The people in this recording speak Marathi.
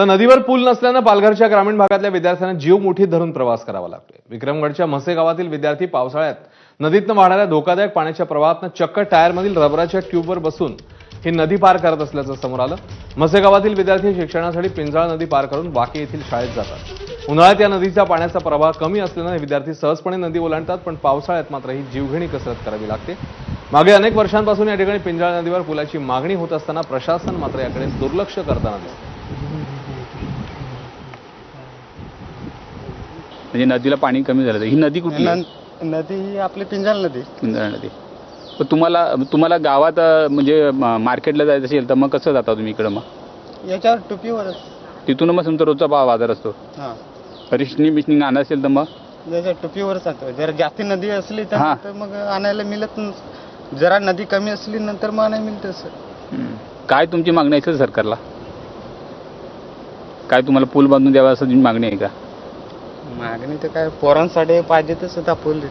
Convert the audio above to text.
तर नदीवर पूल नसल्यानं पालघरच्या ग्रामीण भागातल्या विद्यार्थ्यांना जीव मुठीत धरून प्रवास करावा लागतोय. विक्रमगडच्या म्हसे गावातील विद्यार्थी पावसाळ्यात नदीतनं वाहणाऱ्या धोकादायक पाण्याच्या प्रवाहातनं चक्क टायरमधील रबराच्या ट्यूबवर बसून ही नदी पार करत असल्याचं समोर आलं. म्हसे गावातील विद्यार्थी शिक्षणासाठी पिंजाळ नदी पार करून वाकी येथील शाळेत जातात. उन्हाळ्यात या नदीचा पाण्याचा प्रवाह कमी असल्यानं हे विद्यार्थी सहजपणे नदी ओलांडतात पण पावसाळ्यात मात्र ही जीवघेणी कसरत करावी लागते. मागे अनेक वर्षांपासून या ठिकाणी पिंजाळ नदीवर पुलाची मागणी होत असताना प्रशासन मात्र याकडे दुर्लक्ष करताना दिसतं म्हणजे नदीला पाणी कमी झालं ही नदी कुठली आहे? नं- नदी ही आपली पिंजाल नदी. इंद्रा नदी. पण तुम्हाला तुम्हाला गावात अं, म्हणजे म- मार्केटला जायचं असेल तर मग कसं जाता तुम्ही इकडं मग? याच्यावर टुपीवरच तिथून मग तुमचा रोजचा भाव बाजार असतो. हा. रिशनी बिशनी आणत असेल तर मग? याच्या टुपीवरच आणतो जर जास्ती नदी असली तर हा. तर मग आणायला मिळत नस- जरा नदी कमी असली नंतर मग आणायला मिळत हम्म. काय तुमची मागणी आहे सरकारला? काय तुम्हाला पूल बांधून द्यावा असं तुमची मागणी आहे का? मागणी तर काय पोरांसाठी पाहिजे तसं पूल इथं